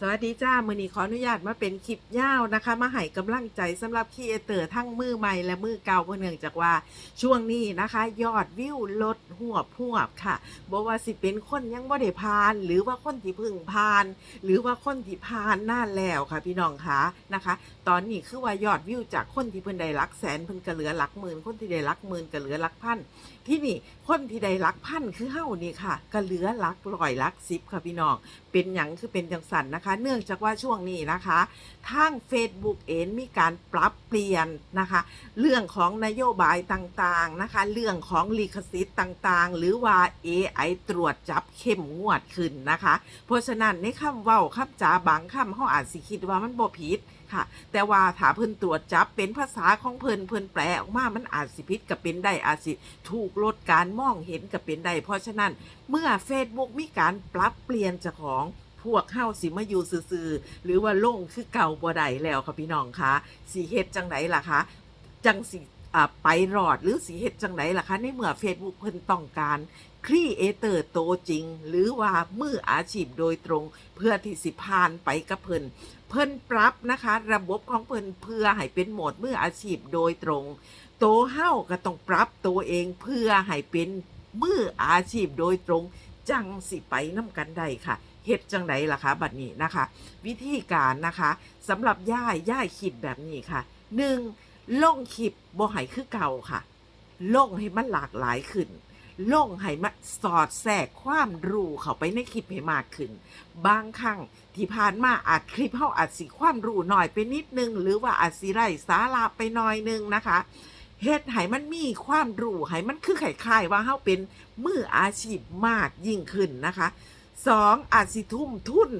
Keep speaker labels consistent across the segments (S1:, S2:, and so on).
S1: สวัสดีจ้ามือนี้ขออนุญาตมาเป็นคลิปยาวนะคะ มาให้กำลังใจสำหรับคีเอเตอร์ทั้งมือใหม่และมือเก่าเพเนื่องจากว่าช่วงนี้นะคะ ยอดวิวลดหัวบหวบค่ะบอกว่าสิเป็นคนยังบ่ได้พาน หรือว่าคนที่พึ่งพาน หรือว่าคนที่พานนานแล้วค่ะ พี่น้องคะนะคะ ตอนนี้คือว่ายอดวิวจากคนที่เพิ่นได้หลักแสนเพิ่นก็เหลือหลักหมื่นคนที่ได้หลักหมื่นก็เหลือหลักพันที่นี่คนที่ได้หลักพันคือเฮานี่ค่ะก็เหลือหลักร้อยหลักสิบค่ะพี่น้องเป็นหยังคือเป็นจังสันนะคะเนื่องจากว่าช่วงนี้นะคะทาง Facebook เองมีการปรับเปลี่ยนนะคะ เรื่องของนโยบายต่างๆนะคะ เรื่องของลิขสิทธิ์ต่างๆ หรือว่า AI ตรวจจับเข้มงวดขึ้นนะคะ เพราะฉะนั้นในคำเว้าคำจาบางคำเขาอาจสิคิดว่ามันบ่ผิดค่ะ แต่ว่าถ้าเพิ่นตรวจจับเป็นภาษาของเพิ่นเพิ่นแปลออกมามันอาจสิผิดก็เป็นได้อาจสิถูกลดการมองเห็นก็เป็นได้เพราะฉะนั้นเมื่อ Facebook มีการปรับเปลี่ยนเจากของ พวกเฮาสิมาอยู่ซื่อๆหรือว่าลงคือเก่าบ่ได้แล้วค่ะพี่น้องคะสีเฮ็ดจังไดล่ะคะจังสิไปรอดหรือสีเฮ็ดจังไดล่ะคะ ในเมื่อ Facebook เพิ่นต้องการครีเอเตอร์โตจริง หรือว่ามืออาชีพโดยตรง เพื่อที่สิผ่านไปกับเพิ่นเพิ่นปรับนะคะ ระบบของเพิ่นเพื่อให้เป็นโหมดมืออาชีพโดยตรง โตเฮาก็ต้องปรับตัวเองเพื่อให้เป็นมืออาชีพโดยตรง จังสิไปน้ำกันได้ค่ะ เฮ็ดจังไดล่ะคะบัดนี้นะคะ วิธีการนะคะสำหรับย่ายย่ายคิดแบบนี้ค่ะ 1. ล่งคลิปบ่ให้คือเก่าค่ะล่งให้มันหลากหลายขึ้นล่งให้มันสอดแทรกความรู้เข้าไปในคลิปให้มากขึ้น บางครั้งที่ผ่านมาอาจคลิปเฮาอาจสิความรู้หน่อยไปนิดนึง หรือว่าอาจสิไร้สาระไปหน่อยนึงนะคะเฮ็ดให้มันมีความรู้ให้มันคือคล้ายๆว่าเฮาเป็นมืออาชีพมากยิ่งขึ้นนะคะ สองอาจสิทุ่มทุน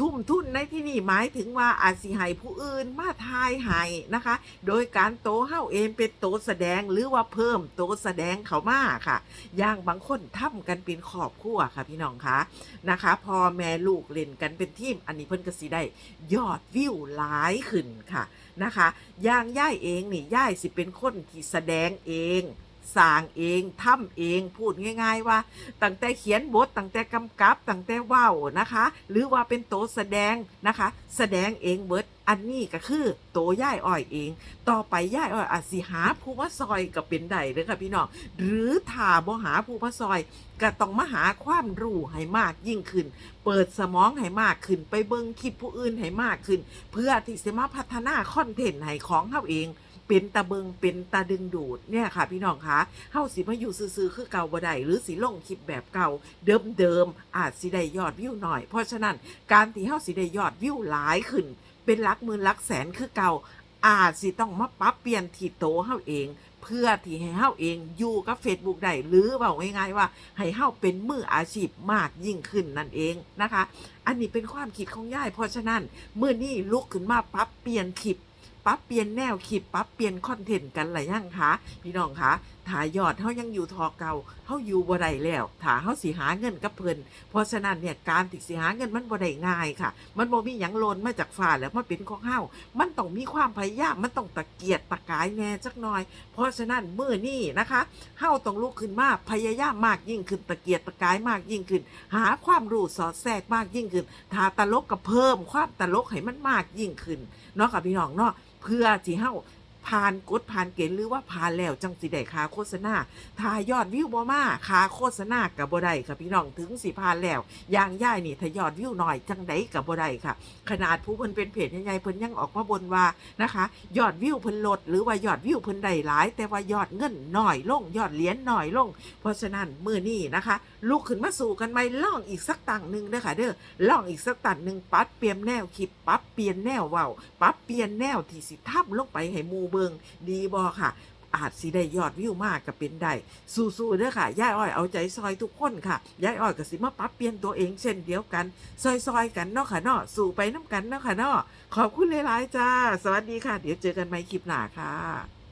S1: ทุ่มทุนในที่นี่หมายถึงว่าอาจสิให้ผู้อื่นมาทายให้นะคะ โดยการโตเฮาเองเป็นโตแสดงหรือว่าเพิ่มโตแสดงเขามาค่ะ อย่างบางคนทำกันเป็นครอบครัวค่ะ พี่น้องคะนะคะ พอแม่ลูกเล่นกันเป็นทีม อันนี้เพิ่นก็สิได้ยอดวิวหลายขึ้นค่ะนะคะ อย่างย่ายเองนี่ย่ายสิเป็นคนที่แสดงเอง สร้างเองทำเองพูดง่าย ๆ ว่าตั้งแต่เขียนบทตั้งแต่กำกับตั้งแต่ว้าวนะคะ หรือว่าเป็นโตแสดงนะคะ แสดงเองเบิดอันนี้ก็คือโตย่ายอ้อยเอง ต่อไปย่ายอ้อยอาจสิหาผู้มาซอยก็เป็นได้เลยค่ะพี่น้องหรือถ้าบ่หาผู้มาซอยก็ต้องมาหาความรู้ให้มากยิ่งขึ้น เปิดสมองให้มากขึ้น ไปเบิ่งคลิปผู้อื่นให้มากขึ้น เพื่อที่จะมาพัฒนาคอนเทนต์ให้ของเฮาเอง เป็นตาเบิงเป็นตาดึงดูดเนี่ยค่ะ พี่น้องคะเฮาสิมาอยู่ซื่อๆคือเก่าบ่ได้หรือสิลงคลิปแบบเก่าเดิมๆอาจสิได้ยอดวิวหน่อย เพราะฉะนั้นการที่เฮาสิได้ยอดวิวหลายขึ้น เป็นลักหมื่นลักแสนคือเก่าอาจสิต้องมาปรับเปลี่ยนที่โตเฮาเอง เพื่อที่ให้เฮาเองอยู่กับ Facebook ได้หรือว่าง่ายๆว่า ให้เฮาเป็นมืออาชีพมากยิ่งขึ้นนั่นเองนะคะ อันนี้เป็นความคิดของย่ายเพราะฉะนั้นเมื่อนี้ลุกขึ้นมาปรับเปลี่ยนคลิป ปรับเปลี่ยนแนวคลิปปรับเปลี่ยนคอนเทนต์กันหลายอย่างคะพี่น้องคะ ถ้ายอดเฮายังอยู่ทอเก่าเฮาอยู่บ่ได้แล้วถ้าเฮาสิหาเงินกับเพิ่นเพราะฉะนั้นเนี่ยการที่สิหาเงินมันบ่ได้ง่ายค่ะ มันบ่มีหยังโลนมาจากฟ้าแล้วมาเป็นของเฮามันต้องมีความพยายามมันต้องตะเกียกตะกายแน่จักหน่อย เพราะฉะนั้นมื้อนี้นะคะเฮาต้องลุกขึ้นมาพยายามมากยิ่งขึ้นตะเกียกตะกายมากยิ่งขึ้น หาความรู้สอดแทรกมากยิ่งขึ้นถ้าตลกก็เพิ่มความตลกให้มันมากยิ่งขึ้นเนาะค่ะพี่น้องเนาะเพื่อที่เฮา ผ่านกฎผ่านเกณฑ์หรือว่าผ่านแล้วจังสิได้ค่าโฆษณาถ้ายอดวิวบ่มาค่าโฆษณากับบ่ได้ค่ะพี่น้องถึงสิผ่านแล้วอย่างย่ายนี่ถ้ายอดวิวหน่อยจังไดกับบ่ได้ค่ะ ขนาดผู้เพิ่นเป็นเพจใหญ่ๆเพิ่นยังออกมาบนว่านะคะ ยอดวิวเพิ่นลดหรือว่ายอดวิวเพิ่นได้หลาย แต่ว่ายอดเงินหน้อยลงยอดเหรียญหน้อยลง เพราะฉะนั้นมื้อนี้นะคะ ลุกขึ้นมาสู่กันใหมล่องอีกสักตังหนึงเด้อค่ะเด้อล่องอีกสักตัดหนึ่งปัดเปลี่ยนแนวคลิปปรับเปลี่ยนแนวเว้าปรับเปลี่ยนแนวที่สิทับลงไปให้หมูเบิงดีบอค่ะ อาจสิได้ยอดวิวมากกับเป็นได้สู้ๆเด้อค่ะย่ายอ้อยเอาใจซอยทุกคนค่ะย่ายอ้อยกับสิมาปรับเปลี่ยนตัวเองเช่นเดียวกัน ซอยๆกันเนาะค่ะเนาะสู่ไปน้ำกันเนาะค่ะเนาะขอบคุณหลายๆจ้า สวัสดีค่ะ เดี๋ยวเจอกันใหม่คลิปหน้าค่ะ